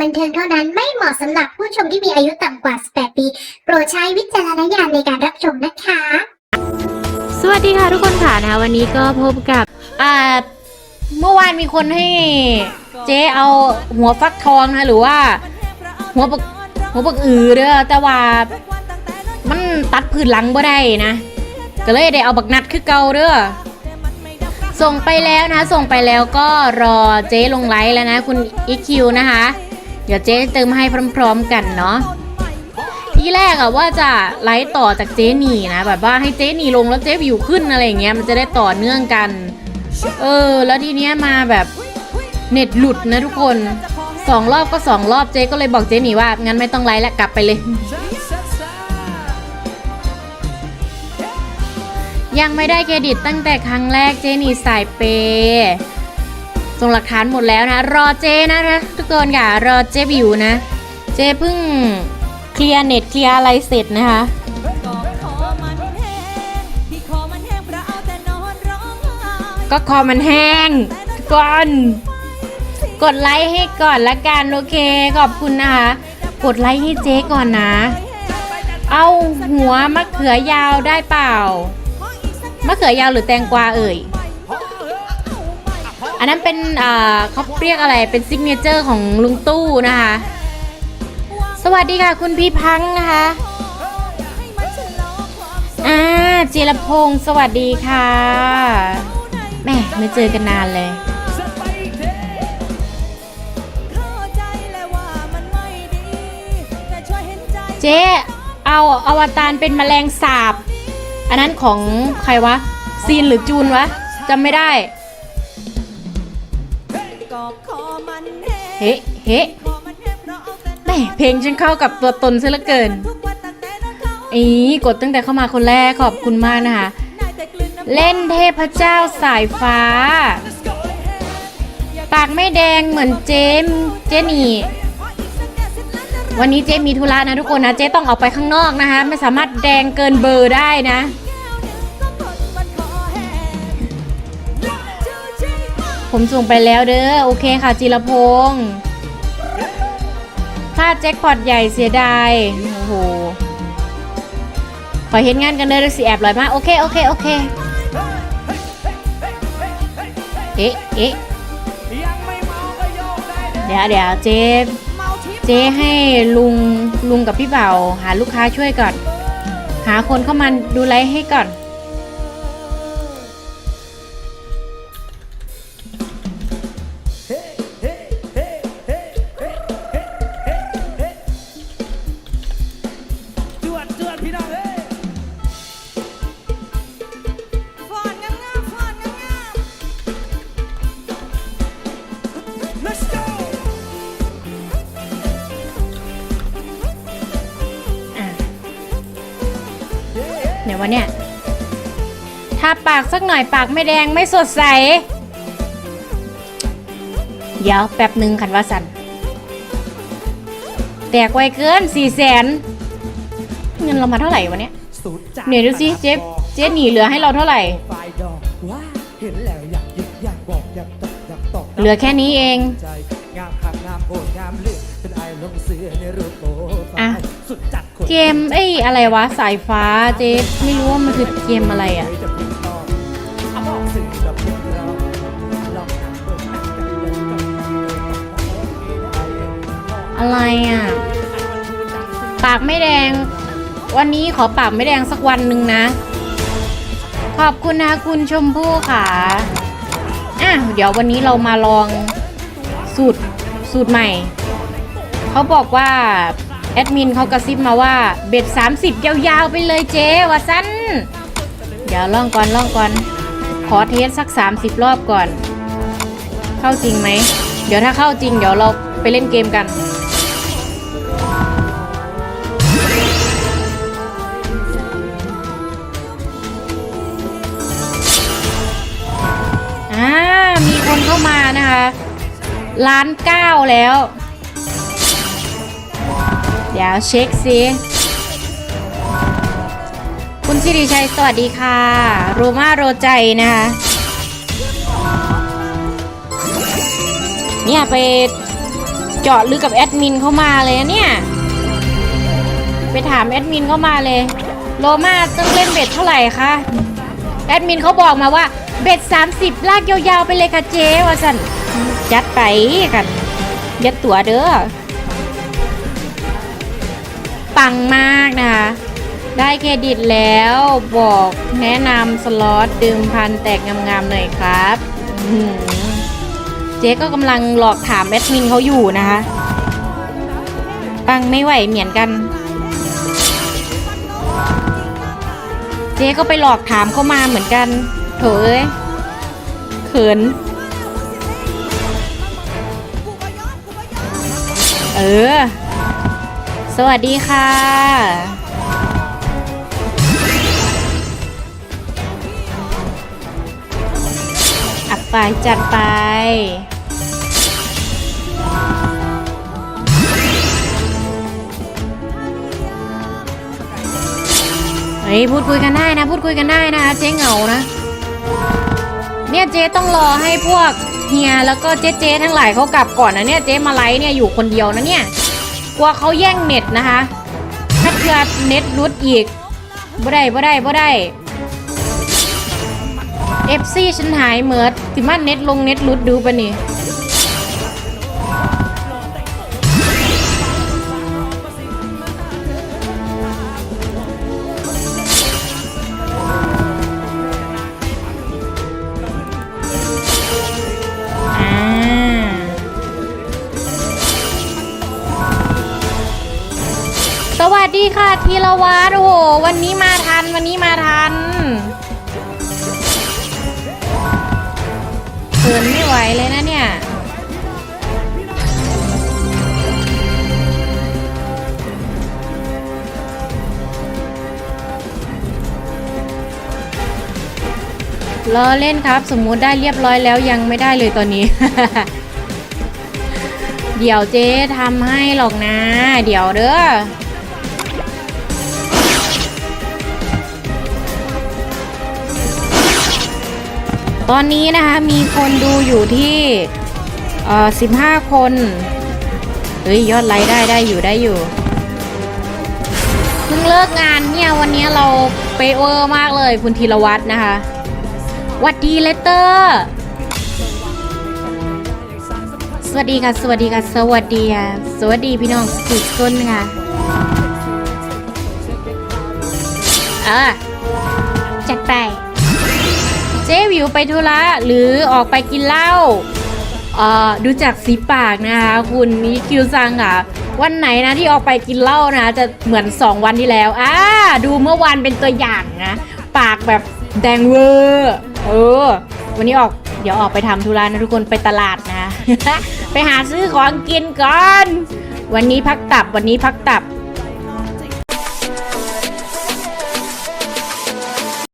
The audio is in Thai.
บันเทิงเท่านั้นไม่เหมาะสำหรับผู้ชมที่มีอายุต่ำกว่า 18 ปี โปรดใช้วิจารณญาณในการรับชมนะคะ สวัสดีค่ะทุกคนค่ะนะคะวันนี้ก็พบกับอ่าเมื่อวานมีคนให้เจ๊เอาหัวฟักทองนะหรือว่า หัวปักหัวปักอือเด้อแต่ว่ามันตัดพื้นหลังบ่ได้นะ ก็เลยได้เอาบักนัดคือเก่าเด้อส่งไปแล้วนะ ส่งไปแล้วก็รอเจ๊ลงไลฟ์แล้วนะ คุณอีคิวนะคะเดี๋ยวเจ๊เติมให้พร้อม ๆ กันเนาะที่แรกอะว่าจะไลฟ์ต่อจากเจ๊หนีนะแบบว่าให้เจ๊หนีลงแล้วเจ๊วิวขึ้นอะไรอย่างเงี้ยมันจะได้ต่อเนื่องกัน เออ แล้วทีเนี้ยมาแบบเน็ตหลุดนะทุกคนสองรอบก็สองรอบเจ๊ก็เลยบอกเจ๊หนีว่างั้นไม่ต้องไลฟ์แล้วกลับไปเลย ยังไม่ได้เครดิตตั้งแต่ครั้งแรกเจหนีสายเป ส่งหลักฐานหมดแล้วนะ รอเจนะคะทุกคนค่ะ รอเจวิวนะ เจเพิ่งเคลียร์เน็ตเคลียร์อะไรเสร็จนะคะก็คอมันแห้งทุกคนกดไลค์ให้ก่อนละกันโอเคขอบคุณนะคะ กดไลค์ให้เจ๊ก่อนนะ เอาหัวมะเขือยาวได้เปล่ามะเขือยาวหรือแตงกวาเอ่ย อันนั้นเป็นเขาเรียกอะไรเป็นซิกเนเจอร์ของลุงตู้นะคะ สวัสดีค่ะคุณพี่พังนะคะอ่าจีรพงศ์สวัสดีค่ะแม่ไม่เจอกันนานเลยเจ๊เอาอวตารเป็นแมลงสาบ อันนั้นของใครวะ ซีนหรือจูนวะจำไม่ได้ เฮ้เฮ้แหม่เพลงฉันเข้ากับตัวตนซะเหลือเกินอีกดตั้งแต่เข้ามาคนแรกขอบคุณมากนะคะ เล่นเทพเจ้าสายฟ้า ปากไม่แดงเหมือนเจมเจนี่ วันนี้เจ๊มีธุระนะทุกคนนะ เจ๊ต้องออกไปข้างนอกนะคะ ไม่สามารถแดงเกินเบอร์ได้นะ ผมส่งไปแล้วเด้อ โอเคค่ะจิรพงศ์พลาดแจ็คพอตใหญ่เสียดาย โอ้โห ขอเห็นงานกันเด้อสิแอบลอยมาก โอเค โอเค โอเค เอ๊ะ เอ๊ะ เดี๋ยวเดี๋ยวเจ๊เจ๊ให้ลุงลุงกับพี่เบ่าหาลูกค้าช่วยก่อน หาคนเข้ามาดูไลฟ์ให้ก่อน เดี๋ยววันเนี้ยทาปากสักหน่อยปากไม่แดงไม่สดใส เดี๋ยวแป๊บหนึ่งขันว่าสันแตกไวเกินสี่แสนเงินเรามาเท่าไหร่วันเนี้ยสุดจัดเนี่ยดูสิเจ๊เจ๊หนีเหลือให้เราเท่าไหร่ไฟดอกว้าเห็นแล้วอยากหยิบ เกมไอ้อะไรวะสายฟ้าเจ๊ไม่รู้ว่ามันคือเกมอะไรอะจะพิมพ์ต่อเอาบอกสื่อแบบพิมพ์เราลองทำเปิดหนังกันเลยจบโอเคได้อะไรอะ ปากไม่แดง วันนี้ขอปากไม่แดงสักวันหนึ่งนะ ขอบคุณนะคุณชมพู่ค่ะอะเดี๋ยววันนี้เรามาลองสูตรสูตรใหม่ เขาบอกว่า แอดมินเขากระซิบมาว่าเบ็ด 30 ยาวๆไปเลยเจ๊วะสั้นเดี๋ยวลองก่อนล่องก่อน ขอเทสสัก 30 รอบก่อน เข้าจริงไหม เดี๋ยวถ้าเข้าจริงเดี๋ยวเราไปเล่นเกมกัน อ่า มีคนเข้ามานะคะล้านเก้าแล้ว เดี๋ยวเช็คซิคุณสิริชัยสวัสดีค่ะ โรมาโรใจนะคะเนี่ยไปเจาะลึกกับแอดมินเข้ามาเลยเนี่ย ไปถามแอดมินเข้ามาเลยโลมาต้องเล่นเบ็ดเท่าไหร่คะแอดมินเขาบอกมาว่าเบ็ด 30 ลากยาวๆไปเลยค่ะเจ๊ว่าสันจัดไปกันยัดตัวเด้อ ปังมากนะคะ ได้เครดิตแล้วบอกแนะนำสล็อตดึงพันแตกงามๆหน่อยครับเจ๊ก็กำลังหลอกถามแอดมินเขาอยู่นะคะ ปังไม่ไหวเหมือนกัน เจ๊ก็ไปหลอกถามเข้ามาเหมือนกันโถอยเขิน เออ สวัสดีค่ะ อัดไปจัดไป เฮ้ย พูดคุยกันได้นะ พูดคุยกันได้นะคะเจ๊เหงานะ เนี่ยเจ๊ต้องรอให้พวกเฮียแล้วก็เจ๊เจ๊ทั้งหลายเขากลับก่อนนะเนี่ย เจ๊มาไลฟ์เนี่ยอยู่คนเดียวนะเนี่ย กลัวเขาแย่งเน็ตนะคะ ถ้าเกิดเน็ตรุดอีกบ่ได้บ่ได้บ่ได้เอฟซีฉันหายเหมิดสิมาเน็ตลงเน็ตรุดดูปะนี่ สวัสดีค่ะธีรวัตรโอ้โหวันนี้มาทันวันนี้มาทันเขินไม่ไหวเลยนะเนี่ยรอเล่นครับ สมมุติได้เรียบร้อยแล้วยังไม่ได้เลยตอนนี้ เดี๋ยวเจ๊ทำให้หรอกนะ เดี๋ยวเด้อ ตอนนี้นะคะมีคนดูอยู่ที่เอ่อ15คน เฮ้ย ยอดไลค์ได้ได้อยู่ได้อยู่เพิ่งเลิกงานเนี่ย วันนี้เราเปเวอร์มากเลยคุณธีรวัตรนะคะวัดดีเลตเตอร์สวัสดีค่ะ สวัสดีค่ะ สวัสดีค่ะ สวัสดีพี่น้องสุดก้นค่ะเออจัดไป เจ๊วิวไปธุระหรือออกไปกินเหล้าเอ่อดูจากสีปากนะคะคุณมิคิวซังค่ะ วันไหนนะที่ออกไปกินเหล้านะจะเหมือน 2 วันที่แล้วอ่าดูเมื่อวานเป็นตัวอย่างนะ ปากแบบแดงเวอร์เออ วันนี้ออกเดี๋ยวออกไปทำธุระนะทุกคนไปตลาดนะ ไปหาซื้อของกินก่อน วันนี้พักตับวันนี้พักตับ